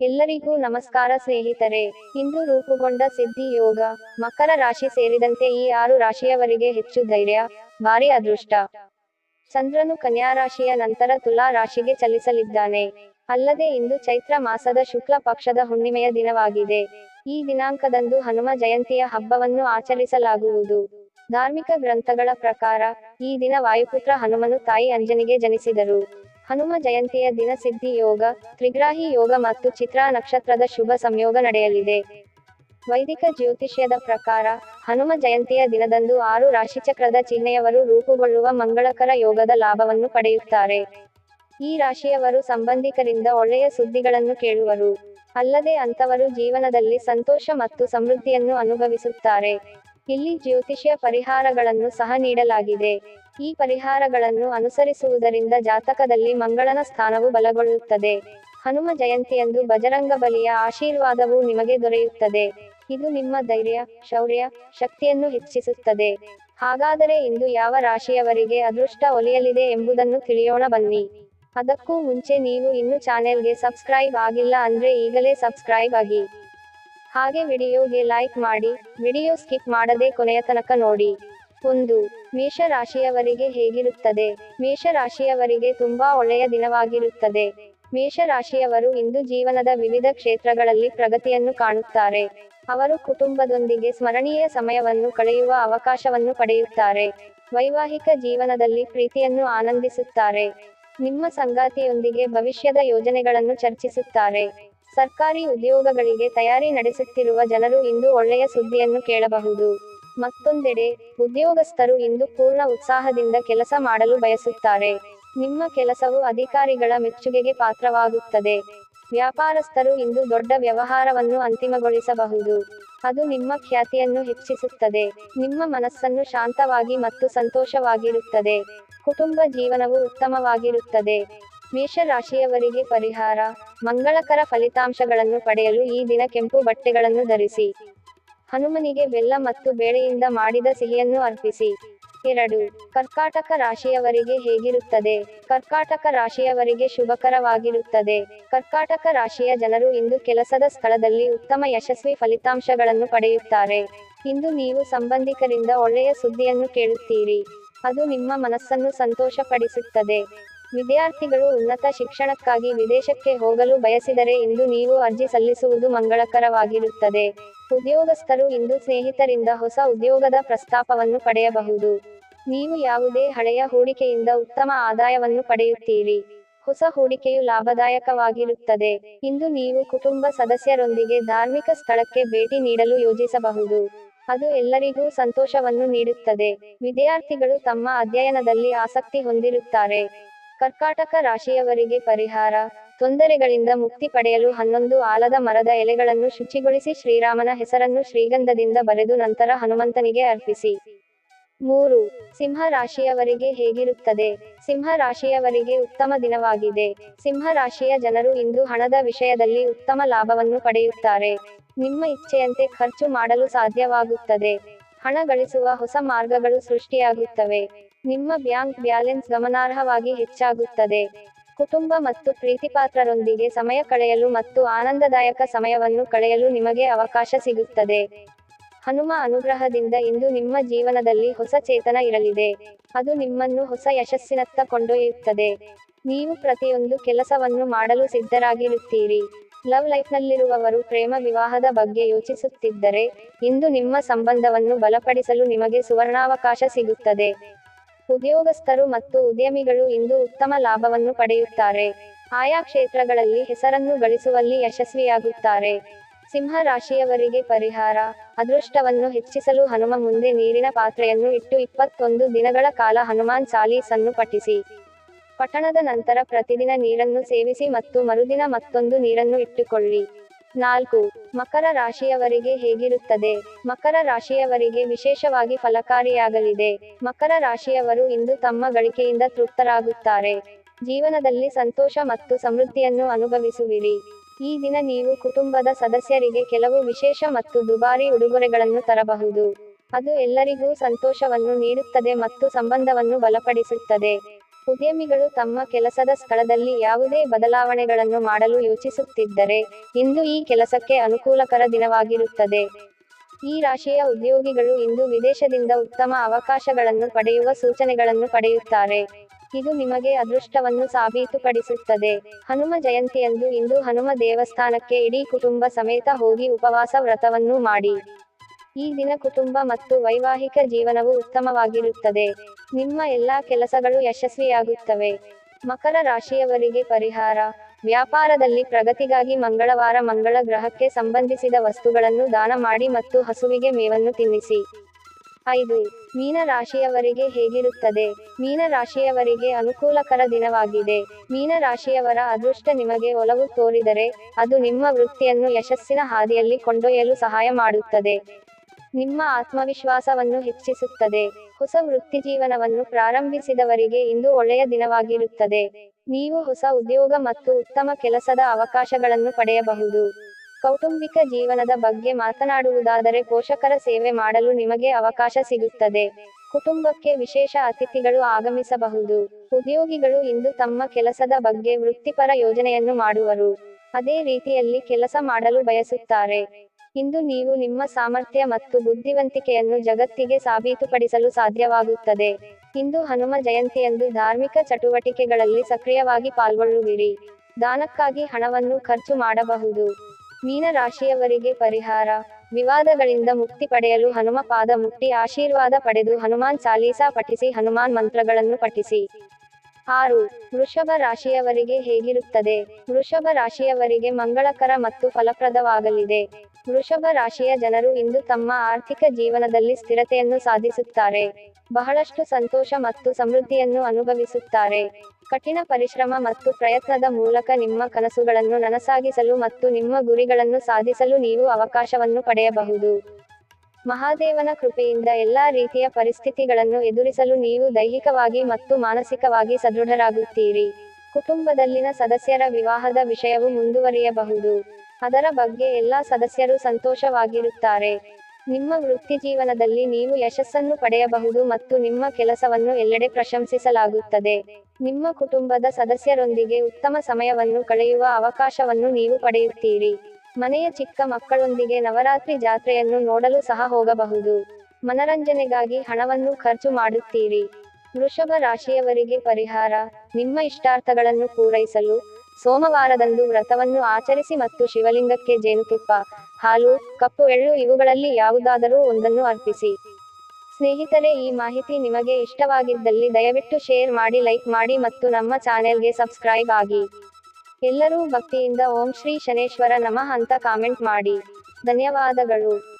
ಎಲ್ಲರಿಗೂ ನಮಸ್ಕಾರ ಸ್ನೇಹಿತರೆ. ಇಂದು ರೂಪುಗೊಂಡ ಸಿದ್ಧಿ ಯೋಗ, ಮಕರ ರಾಶಿ ಸೇರಿದಂತೆ ಈ ಆರು ರಾಶಿಯವರಿಗೆ ಹೆಚ್ಚು ಧೈರ್ಯ, ಭಾರಿ ಅದೃಷ್ಟ. ಚಂದ್ರನು ಕನ್ಯಾ ರಾಶಿಯ ನಂತರ ತುಲಾ ರಾಶಿಗೆ ಚಲಿಸಲಿದ್ದಾನೆ. ಅಲ್ಲದೆ ಇಂದು ಚೈತ್ರ ಮಾಸದ ಶುಕ್ಲ ಪಕ್ಷದ ಹುಣ್ಣಿಮೆಯ ದಿನವಾಗಿದೆ. ಈ ದಿನಾಂಕದಂದು ಹನುಮ ಜಯಂತಿಯ ಹಬ್ಬವನ್ನು ಆಚರಿಸಲಾಗುವುದು. ಧಾರ್ಮಿಕ ಗ್ರಂಥಗಳ ಪ್ರಕಾರ, ಈ ದಿನ ವಾಯುಪುತ್ರ ಹನುಮನು ತಾಯಿ ಅಂಜನಿಗೆ ಜನಿಸಿದರು. ಹನುಮ ಜಯಂತಿಯ ದಿನ ಸಿದ್ಧಿ ಯೋಗ, ತ್ರಿಗ್ರಾಹಿ ಯೋಗ ಮತ್ತು ಚಿತ್ರಾ ನಕ್ಷತ್ರದ ಶುಭ ಸಂಯೋಗ ನಡೆಯಲಿದೆ. ವೈದಿಕ ಜ್ಯೋತಿಷ್ಯದ ಪ್ರಕಾರ, ಹನುಮ ಜಯಂತಿಯ ದಿನದಂದು ಆರು ರಾಶಿಚಕ್ರದ ಚಿಹ್ನೆಯವರು ರೂಪುಗೊಳ್ಳುವ ಮಂಗಳಕರ ಯೋಗದ ಲಾಭವನ್ನು ಪಡೆಯುತ್ತಾರೆ. ಈ ರಾಶಿಯವರು ಸಂಬಂಧಿಕರಿಂದ ಒಳ್ಳೆಯ ಸುದ್ದಿಗಳನ್ನು ಕೇಳುವರು. ಅಲ್ಲದೆ ಅಂತವರು ಜೀವನದಲ್ಲಿ ಸಂತೋಷ ಮತ್ತು ಸಮೃದ್ಧಿಯನ್ನು ಅನುಭವಿಸುತ್ತಾರೆ. ಇಲ್ಲಿ ಜ್ಯೋತಿಷ್ಯ ಪರಿಹಾರಗಳನ್ನು ಸಹ ನೀಡಲಾಗಿದೆ. ಈ ಪರಿಹಾರಗಳನ್ನು ಅನುಸರಿಸುವುದರಿಂದ ಜಾತಕದಲ್ಲಿ ಮಂಗಳನ ಸ್ಥಾನವು ಬಲಗೊಳ್ಳುತ್ತದೆ. ಹನುಮ ಜಯಂತಿಯಂದು ಬಜರಂಗ ಬಲಿಯ ಆಶೀರ್ವಾದವು ನಿಮಗೆ ದೊರೆಯುತ್ತದೆ. ಇದು ನಿಮ್ಮ ಧೈರ್ಯ, ಶೌರ್ಯ, ಶಕ್ತಿಯನ್ನು ಹೆಚ್ಚಿಸುತ್ತದೆ. ಹಾಗಾದರೆ ಇಂದು ಯಾವ ರಾಶಿಯವರಿಗೆ ಅದೃಷ್ಟ ಒಲಿಯಲಿದೆ ಎಂಬುದನ್ನು ತಿಳಿಯೋಣ ಬನ್ನಿ. ಅದಕ್ಕೂ ಮುಂಚೆ ನೀವು ಇನ್ನು ಚಾನೆಲ್ಗೆ ಸಬ್ಸ್ಕ್ರೈಬ್ ಆಗಿಲ್ಲ ಅಂದ್ರೆ ಈಗಲೇ ಸಬ್ಸ್ಕ್ರೈಬ್ ಆಗಿ. ಹಾಗೆ ವಿಡಿಯೋಗೆ ಲೈಕ್ ಮಾಡಿ, ವಿಡಿಯೋ ಸ್ಕಿಪ್ ಮಾಡದೆ ಕೊನೆಯ ತನಕ ನೋಡಿ. ಒಂದು, ಮೇಷರಾಶಿಯವರಿಗೆ ಹೇಗಿರುತ್ತದೆ? ಮೇಷರಾಶಿಯವರಿಗೆ ತುಂಬಾ ಒಳ್ಳೆಯ ದಿನವಾಗಿರುತ್ತದೆ. ಮೇಷರಾಶಿಯವರು ಇಂದು ಜೀವನದ ವಿವಿಧ ಕ್ಷೇತ್ರಗಳಲ್ಲಿ ಪ್ರಗತಿಯನ್ನು ಕಾಣುತ್ತಾರೆ. ಅವರು ಕುಟುಂಬದೊಂದಿಗೆ ಸ್ಮರಣೀಯ ಸಮಯವನ್ನು ಕಳೆಯುವ ಅವಕಾಶವನ್ನು ಪಡೆಯುತ್ತಾರೆ. ವೈವಾಹಿಕ ಜೀವನದಲ್ಲಿ ಪ್ರೀತಿಯನ್ನು ಆನಂದಿಸುತ್ತಾರೆ. ನಿಮ್ಮ ಸಂಗಾತಿಯೊಂದಿಗೆ ಭವಿಷ್ಯದ ಯೋಜನೆಗಳನ್ನು ಚರ್ಚಿಸುತ್ತಾರೆ. ಸರ್ಕಾರಿ ಉದ್ಯೋಗಗಳಿಗೆ ತಯಾರಿ ನಡೆಸುತ್ತಿರುವ ಜನರು ಇಂದು ಒಳ್ಳೆಯ ಸುದ್ದಿಯನ್ನು ಕೇಳಬಹುದು. ಮತ್ತೊಂದೆಡೆ, ಉದ್ಯೋಗಸ್ಥರು ಇಂದು ಪೂರ್ಣ ಉತ್ಸಾಹದಿಂದ ಕೆಲಸ ಮಾಡಲು ಬಯಸುತ್ತಾರೆ. ನಿಮ್ಮ ಕೆಲಸವು ಅಧಿಕಾರಿಗಳ ಮೆಚ್ಚುಗೆಗೆ ಪಾತ್ರವಾಗುತ್ತದೆ. ವ್ಯಾಪಾರಸ್ಥರು ಇಂದು ದೊಡ್ಡ ವ್ಯವಹಾರವನ್ನು ಅಂತಿಮಗೊಳಿಸಬಹುದು. ಅದು ನಿಮ್ಮ ಖ್ಯಾತಿಯನ್ನು ಹೆಚ್ಚಿಸುತ್ತದೆ. ನಿಮ್ಮ ಮನಸ್ಸನ್ನು ಶಾಂತವಾಗಿ ಮತ್ತು ಸಂತೋಷವಾಗಿರುತ್ತದೆ. ಕುಟುಂಬ ಜೀವನವು ಉತ್ತಮವಾಗಿರುತ್ತದೆ. ಮೇಷ ರಾಶಿಯವರಿಗೆ ಪರಿಹಾರ. ಮಂಗಳಕರ ಫಲಿತಾಂಶಗಳನ್ನು ಪಡೆಯಲು ಈ ದಿನ ಕೆಂಪು ಬಟ್ಟೆಗಳನ್ನು ಧರಿಸಿ. ಹನುಮನಿಗೆ ಬೆಲ್ಲ ಮತ್ತು ಬೇಳೆಯಿಂದ ಮಾಡಿದ ಸಿಹಿಯನ್ನು ಅರ್ಪಿಸಿ. ಎರಡು. ಕರ್ಕಾಟಕ ರಾಶಿಯವರಿಗೆ ಹೇಗಿರುತ್ತದೆ? ಕರ್ಕಾಟಕ ರಾಶಿಯವರಿಗೆ ಶುಭಕರವಾಗಿರುತ್ತದೆ. ಕರ್ಕಾಟಕ ರಾಶಿಯ ಜನರು ಇಂದು ಕೆಲಸದ ಸ್ಥಳದಲ್ಲಿ ಉತ್ತಮ ಯಶಸ್ವಿ ಫಲಿತಾಂಶಗಳನ್ನು ಪಡೆಯುತ್ತಾರೆ. ಇಂದು ನೀವು ಸಂಬಂಧಿಕರಿಂದ ಒಳ್ಳೆಯ ಸುದ್ದಿಯನ್ನು ಕೇಳುತ್ತೀರಿ. ಅದು ನಿಮ್ಮ ಮನಸ್ಸನ್ನು ಸಂತೋಷಪಡಿಸುತ್ತದೆ. ವಿದ್ಯಾರ್ಥಿಗಳು ಉನ್ನತ ಶಿಕ್ಷಣಕ್ಕಾಗಿ ವಿದೇಶಕ್ಕೆ ಹೋಗಲು ಬಯಸಿದರೆ ಇಂದು ನೀವು ಅರ್ಜಿ ಸಲ್ಲಿಸುವುದು ಮಂಗಳಕರವಾಗಿರುತ್ತದೆ. ಉದ್ಯೋಗಸ್ಥರು ಇಂದು ಸ್ನೇಹಿತರಿಂದ ಹೊಸ ಉದ್ಯೋಗದ ಪ್ರಸ್ತಾಪವನ್ನು ಪಡೆಯಬಹುದು. ನೀವು ಯಾವುದೇ ಹಳೆಯ ಹೂಡಿಕೆಯಿಂದ ಉತ್ತಮ ಆದಾಯವನ್ನು ಪಡೆಯುತ್ತೀರಿ. ಹೊಸ ಹೂಡಿಕೆಯು ಲಾಭದಾಯಕವಾಗಿರುತ್ತದೆ. ಇಂದು ನೀವು ಕುಟುಂಬ ಸದಸ್ಯರೊಂದಿಗೆ ಧಾರ್ಮಿಕ ಸ್ಥಳಕ್ಕೆ ಭೇಟಿ ನೀಡಲು ಯೋಜಿಸಬಹುದು. ಅದು ಎಲ್ಲರಿಗೂ ಸಂತೋಷವನ್ನು ನೀಡುತ್ತದೆ. ವಿದ್ಯಾರ್ಥಿಗಳು ತಮ್ಮ ಅಧ್ಯಯನದಲ್ಲಿ ಆಸಕ್ತಿ ಹೊಂದಿರುತ್ತಾರೆ. ಕರ್ಕಾಟಕ ರಾಶಿಯವರಿಗೆ ಪರಿಹಾರ, ತೊಂದರೆಗಳಿಂದ ಮುಕ್ತಿ ಪಡೆಯಲು ಹನ್ನೊಂದು ಆಲದ ಮರದ ಎಲೆಗಳನ್ನು ಶುಚಿಗೊಳಿಸಿ ಶ್ರೀರಾಮನ ಹೆಸರನ್ನು ಶ್ರೀಗಂಧದಿಂದ ಬರೆದು ನಂತರ ಹನುಮಂತನಿಗೆ ಅರ್ಪಿಸಿ. ಮೂರು, ಸಿಂಹ ರಾಶಿಯವರಿಗೆ ಹೇಗಿರುತ್ತದೆ? ಸಿಂಹ ರಾಶಿಯವರಿಗೆ ಉತ್ತಮ ದಿನವಾಗಿದೆ. ಸಿಂಹ ರಾಶಿಯ ಜನರು ಇಂದು ಹಣದ ವಿಷಯದಲ್ಲಿ ಉತ್ತಮ ಲಾಭವನ್ನು ಪಡೆಯುತ್ತಾರೆ. ನಿಮ್ಮ ಇಚ್ಛೆಯಂತೆ ಖರ್ಚು ಮಾಡಲು ಸಾಧ್ಯವಾಗುತ್ತದೆ. ಹಣ ಗಳಿಸುವ ಹೊಸ ಮಾರ್ಗಗಳು ಸೃಷ್ಟಿಯಾಗುತ್ತವೆ. ನಿಮ್ಮ ಬ್ಯಾಂಕ್ ಬ್ಯಾಲೆನ್ಸ್ ಗಮನಾರ್ಹವಾಗಿ ಹೆಚ್ಚಾಗುತ್ತದೆ. ಕುಟುಂಬ ಮತ್ತು ಪ್ರೀತಿಪಾತ್ರರೊಂದಿಗೆ ಸಮಯ ಕಳೆಯಲು ಮತ್ತು ಆನಂದದಾಯಕ ಸಮಯವನ್ನು ಕಳೆಯಲು ನಿಮಗೆ ಅವಕಾಶ ಸಿಗುತ್ತದೆ. ಹನುಮ ಅನುಗ್ರಹದಿಂದ ಇಂದು ನಿಮ್ಮ ಜೀವನದಲ್ಲಿ ಹೊಸ ಚೇತನ ಇರಲಿದೆ. ಅದು ನಿಮ್ಮನ್ನು ಹೊಸ ಯಶಸ್ಸಿನತ್ತ ಕೊಂಡೊಯ್ಯುತ್ತದೆ. ನೀವು ಪ್ರತಿಯೊಂದು ಕೆಲಸವನ್ನು ಮಾಡಲು ಸಿದ್ಧರಾಗಿರುತ್ತೀರಿ. ಲವ್ ಲೈಫ್ನಲ್ಲಿರುವವರು ಪ್ರೇಮ ವಿವಾಹದ ಬಗ್ಗೆ ಯೋಚಿಸುತ್ತಿದ್ದರೆ, ಇಂದು ನಿಮ್ಮ ಸಂಬಂಧವನ್ನು ಬಲಪಡಿಸಲು ನಿಮಗೆ ಸುವರ್ಣಾವಕಾಶ ಸಿಗುತ್ತದೆ. ಉದ್ಯೋಗಸ್ಥರು ಮತ್ತು ಉದ್ಯಮಿಗಳು ಇಂದು ಉತ್ತಮ ಲಾಭವನ್ನು ಪಡೆಯುತ್ತಾರೆ. ಆಯಾ ಕ್ಷೇತ್ರಗಳಲ್ಲಿ ಹೆಸರನ್ನು ಗಳಿಸುವಲ್ಲಿ ಯಶಸ್ವಿಯಾಗುತ್ತಾರೆ. ಸಿಂಹ ರಾಶಿಯವರಿಗೆ ಪರಿಹಾರ, ಅದೃಷ್ಟವನ್ನು ಹೆಚ್ಚಿಸಲು ಹನುಮ ಮುಂದೆ ನೀರಿನ ಪಾತ್ರೆಯನ್ನು ಇಟ್ಟು ಇಪ್ಪತ್ತೊಂದು ದಿನಗಳ ಕಾಲ ಹನುಮಾನ್ ಚಾಲೀಸನ್ನು ಪಠಿಸಿ. ಪಠಣದ ನಂತರ ಪ್ರತಿದಿನ ನೀರನ್ನು ಸೇವಿಸಿ ಮತ್ತು ಮರುದಿನ ಮತ್ತೊಂದು ನೀರನ್ನು ಇಟ್ಟುಕೊಳ್ಳಿ. ನಾಲ್ಕು ಮಕರ ರಾಶಿಯವರಿಗೆ ಹೇಗಿರುತ್ತದೆ? ಮಕರ ರಾಶಿಯವರಿಗೆ ವಿಶೇಷವಾಗಿ ಫಲಕಾರಿಯಾಗಲಿದೆ. ಮಕರ ರಾಶಿಯವರು ಇಂದು ತಮ್ಮ ಗಳಿಕೆಯಿಂದ ತೃಪ್ತರಾಗುತ್ತಾರೆ. ಜೀವನದಲ್ಲಿ ಸಂತೋಷ ಮತ್ತು ಸಮೃದ್ಧಿಯನ್ನು ಅನುಭವಿಸುವಿರಿ. ಈ ದಿನ ನೀವು ಕುಟುಂಬದ ಸದಸ್ಯರಿಗೆ ಕೆಲವು ವಿಶೇಷ ಮತ್ತು ದುಬಾರಿ ಉಡುಗೊರೆಗಳನ್ನು ತರಬಹುದು. ಅದು ಎಲ್ಲರಿಗೂ ಸಂತೋಷವನ್ನು ನೀಡುತ್ತದೆ ಮತ್ತು ಸಂಬಂಧವನ್ನು ಬಲಪಡಿಸುತ್ತದೆ. ಉದ್ಯಮಿಗಳು ತಮ್ಮ ಕೆಲಸದ ಸ್ಥಳದಲ್ಲಿ ಯಾವುದೇ ಬದಲಾವಣೆಗಳನ್ನು ಮಾಡಲು ಯೋಚಿಸುತ್ತಿದ್ದರೆ, ಇಂದು ಈ ಕೆಲಸಕ್ಕೆ ಅನುಕೂಲಕರ ದಿನವಾಗಿರುತ್ತದೆ. ಈ ರಾಶಿಯ ಉದ್ಯೋಗಿಗಳು ಇಂದು ವಿದೇಶದಿಂದ ಉತ್ತಮ ಅವಕಾಶಗಳನ್ನು ಪಡೆಯುವ ಸೂಚನೆಗಳನ್ನು ಪಡೆಯುತ್ತಾರೆ. ಇದು ನಿಮಗೆ ಅದೃಷ್ಟವನ್ನು ಸಾಬೀತುಪಡಿಸುತ್ತದೆ. ಹನುಮ ಜಯಂತಿಯಂದು ಇಂದು ಹನುಮ ದೇವಸ್ಥಾನಕ್ಕೆ ಇಡೀ ಕುಟುಂಬ ಸಮೇತ ಹೋಗಿ ಉಪವಾಸ ವ್ರತವನ್ನು ಮಾಡಿ. ಈ ದಿನ ಕುಟುಂಬ ಮತ್ತು ವೈವಾಹಿಕ ಜೀವನವು ಉತ್ತಮವಾಗಿರುತ್ತದೆ. ನಿಮ್ಮ ಎಲ್ಲಾ ಕೆಲಸಗಳು ಯಶಸ್ವಿಯಾಗುತ್ತವೆ. ಮಕರ ರಾಶಿಯವರಿಗೆ ಪರಿಹಾರ. ವ್ಯಾಪಾರದಲ್ಲಿ ಪ್ರಗತಿಗಾಗಿ ಮಂಗಳವಾರ ಮಂಗಳ ಗ್ರಹಕ್ಕೆ ಸಂಬಂಧಿಸಿದ ವಸ್ತುಗಳನ್ನು ದಾನ ಮಾಡಿ ಮತ್ತು ಹಸುವಿಗೆ ಮೇವನ್ನು ತಿನ್ನಿಸಿ. ಐದು, ಮೀನ ರಾಶಿಯವರಿಗೆ ಹೇಗಿರುತ್ತದೆ? ಮೀನ ರಾಶಿಯವರಿಗೆ ಅನುಕೂಲಕರ ದಿನವಾಗಿದೆ. ಮೀನ ರಾಶಿಯವರ ಅದೃಷ್ಟ ನಿಮಗೆ ಒಲವು ತೋರಿದರೆ, ಅದು ನಿಮ್ಮ ವೃತ್ತಿಯನ್ನು ಯಶಸ್ಸಿನ ಹಾದಿಯಲ್ಲಿ ಕೊಂಡೊಯ್ಯಲು ಸಹಾಯ ಮಾಡುತ್ತದೆ. ನಿಮ್ಮ ಆತ್ಮವಿಶ್ವಾಸವನ್ನು ಹೆಚ್ಚಿಸುತ್ತದೆ. ಹೊಸ ವೃತ್ತಿ ಜೀವನವನ್ನು ಪ್ರಾರಂಭಿಸಿದವರಿಗೆ ಇಂದು ಒಳ್ಳೆಯ ದಿನವಾಗಿರುತ್ತದೆ. ನೀವು ಹೊಸ ಉದ್ಯೋಗ ಮತ್ತು ಉತ್ತಮ ಕೆಲಸದ ಅವಕಾಶಗಳನ್ನು ಪಡೆಯಬಹುದು. ಕೌಟುಂಬಿಕ ಜೀವನದ ಬಗ್ಗೆ ಮಾತನಾಡುವುದಾದರೆ ಪೋಷಕರ ಸೇವೆ ಮಾಡಲು ನಿಮಗೆ ಅವಕಾಶ ಸಿಗುತ್ತದೆ. ಕುಟುಂಬಕ್ಕೆ ವಿಶೇಷ ಅತಿಥಿಗಳು ಆಗಮಿಸಬಹುದು. ಉದ್ಯೋಗಿಗಳು ಇಂದು ತಮ್ಮ ಕೆಲಸದ ಬಗ್ಗೆ ವೃತ್ತಿಪರ ಯೋಜನೆಯನ್ನು ಮಾಡುವರು. ಅದೇ ರೀತಿಯಲ್ಲಿ ಕೆಲಸ ಮಾಡಲು ಬಯಸುತ್ತಾರೆ. ಇಂದು ನೀವು ನಿಮ್ಮ ಸಾಮರ್ಥ್ಯ ಮತ್ತು ಬುದ್ಧಿವಂತಿಕೆಯನ್ನು ಜಗತ್ತಿಗೆ ಸಾಬೀತುಪಡಿಸಲು ಸಾಧ್ಯವಾಗುತ್ತದೆ. ಇಂದು ಹನುಮ ಜಯಂತಿಯಂದು ಧಾರ್ಮಿಕ ಚಟುವಟಿಕೆಗಳಲ್ಲಿ ಸಕ್ರಿಯವಾಗಿ ಪಾಲ್ಗೊಳ್ಳುವಿರಿ. ದಾನಕ್ಕಾಗಿ ಹಣವನ್ನು ಖರ್ಚು ಮಾಡಬಹುದು. ಮೀನ ರಾಶಿಯವರಿಗೆ ಪರಿಹಾರ. ವಿವಾದಗಳಿಂದ ಮುಕ್ತಿ ಪಡೆಯಲು ಹನುಮ ಪಾದ ಮುಟ್ಟಿ ಆಶೀರ್ವಾದ ಪಡೆದು ಹನುಮಾನ್ ಚಾಲೀಸಾ ಪಠಿಸಿ ಹನುಮಾನ್ ಮಂತ್ರಗಳನ್ನು ಪಠಿಸಿ. ಆರು, ವೃಷಭ ರಾಶಿಯವರಿಗೆ ಹೇಗಿರುತ್ತದೆ? ವೃಷಭ ರಾಶಿಯವರಿಗೆ ಮಂಗಳಕರ ಮತ್ತು ಫಲಪ್ರದವಾಗಲಿದೆ. ವೃಷಭ ರಾಶಿಯ ಜನರು ಇಂದು ತಮ್ಮ ಆರ್ಥಿಕ ಜೀವನದಲ್ಲಿ ಸ್ಥಿರತೆಯನ್ನು ಸಾಧಿಸುತ್ತಾರೆ. ಬಹಳಷ್ಟು ಸಂತೋಷ ಮತ್ತು ಸಮೃದ್ಧಿಯನ್ನು ಅನುಭವಿಸುತ್ತಾರೆ. ಕಠಿಣ ಪರಿಶ್ರಮ ಮತ್ತು ಪ್ರಯತ್ನದ ಮೂಲಕ ನಿಮ್ಮ ಕನಸುಗಳನ್ನು ನನಸಾಗಿಸಲು ಮತ್ತು ನಿಮ್ಮ ಗುರಿಗಳನ್ನು ಸಾಧಿಸಲು ನೀವು ಅವಕಾಶವನ್ನು ಪಡೆಯಬಹುದು. ಮಹಾದೇವನ ಕೃಪೆಯಿಂದ ಎಲ್ಲಾ ರೀತಿಯ ಪರಿಸ್ಥಿತಿಗಳನ್ನು ಎದುರಿಸಲು ನೀವು ದೈಹಿಕವಾಗಿ ಮತ್ತು ಮಾನಸಿಕವಾಗಿ ಸದೃಢರಾಗುತ್ತೀರಿ. ಕುಟುಂಬದಲ್ಲಿನ ಸದಸ್ಯರ ವಿವಾಹದ ವಿಷಯವು ಮುಂದುವರಿಯಬಹುದು. ಅದರ ಬಗ್ಗೆ ಎಲ್ಲಾ ಸದಸ್ಯರು ಸಂತೋಷವಾಗಿರುತ್ತಾರೆ. ನಿಮ್ಮ ವೃತ್ತಿಜೀವನದಲ್ಲಿ ನೀವು ಯಶಸ್ಸನ್ನು ಪಡೆಯಬಹುದು ಮತ್ತು ನಿಮ್ಮ ಕೆಲಸವನ್ನು ಎಲ್ಲೆಡೆ ಪ್ರಶಂಸಿಸಲಾಗುತ್ತದೆ. ನಿಮ್ಮ ಕುಟುಂಬದ ಸದಸ್ಯರೊಂದಿಗೆ ಉತ್ತಮ ಸಮಯವನ್ನು ಕಳೆಯುವ ಅವಕಾಶವನ್ನು ನೀವು ಪಡೆಯುತ್ತೀರಿ. ಮನೆಯ ಚಿಕ್ಕ ಮಕ್ಕಳೊಂದಿಗೆ ನವರಾತ್ರಿ ಜಾತ್ರೆಯನ್ನು ನೋಡಲು ಸಹ ಹೋಗಬಹುದು. ಮನರಂಜನೆಗಾಗಿ ಹಣವನ್ನು ಖರ್ಚು ಮಾಡುತ್ತೀರಿ. ವೃಷಭ ರಾಶಿಯವರಿಗೆ ಪರಿಹಾರ, ನಿಮ್ಮ ಇಷ್ಟಾರ್ಥಗಳನ್ನು ಪೂರೈಸಲು ಸೋಮವಾರದಂದು ವ್ರತವನ್ನು ಆಚರಿಸಿ ಮತ್ತು ಶಿವಲಿಂಗಕ್ಕೆ ಜೇನುತುಪ್ಪ, ಹಾಲು, ಕಪ್ಪು ಎಳ್ಳು ಇವುಗಳಲ್ಲಿ ಯಾವುದಾದರೂ ಒಂದನ್ನು ಅರ್ಪಿಸಿ. ಸ್ನೇಹಿತರೆ, ಈ ಮಾಹಿತಿ ನಿಮಗೆ ಇಷ್ಟವಾಗಿದ್ದಲ್ಲಿ ದಯವಿಟ್ಟು ಶೇರ್ ಮಾಡಿ, ಲೈಕ್ ಮಾಡಿ ಮತ್ತು ನಮ್ಮ ಚಾನೆಲ್ಗೆ ಸಬ್ಸ್ಕ್ರೈಬ್ ಆಗಿ. ಎಲ್ಲರೂ ಭಕ್ತಿಯಿಂದ ಓಂ ಶ್ರೀ ಶನೇಶ್ವರ ನಮಃ ಅಂತ ಕಾಮೆಂಟ್ ಮಾಡಿ. ಧನ್ಯವಾದಗಳು.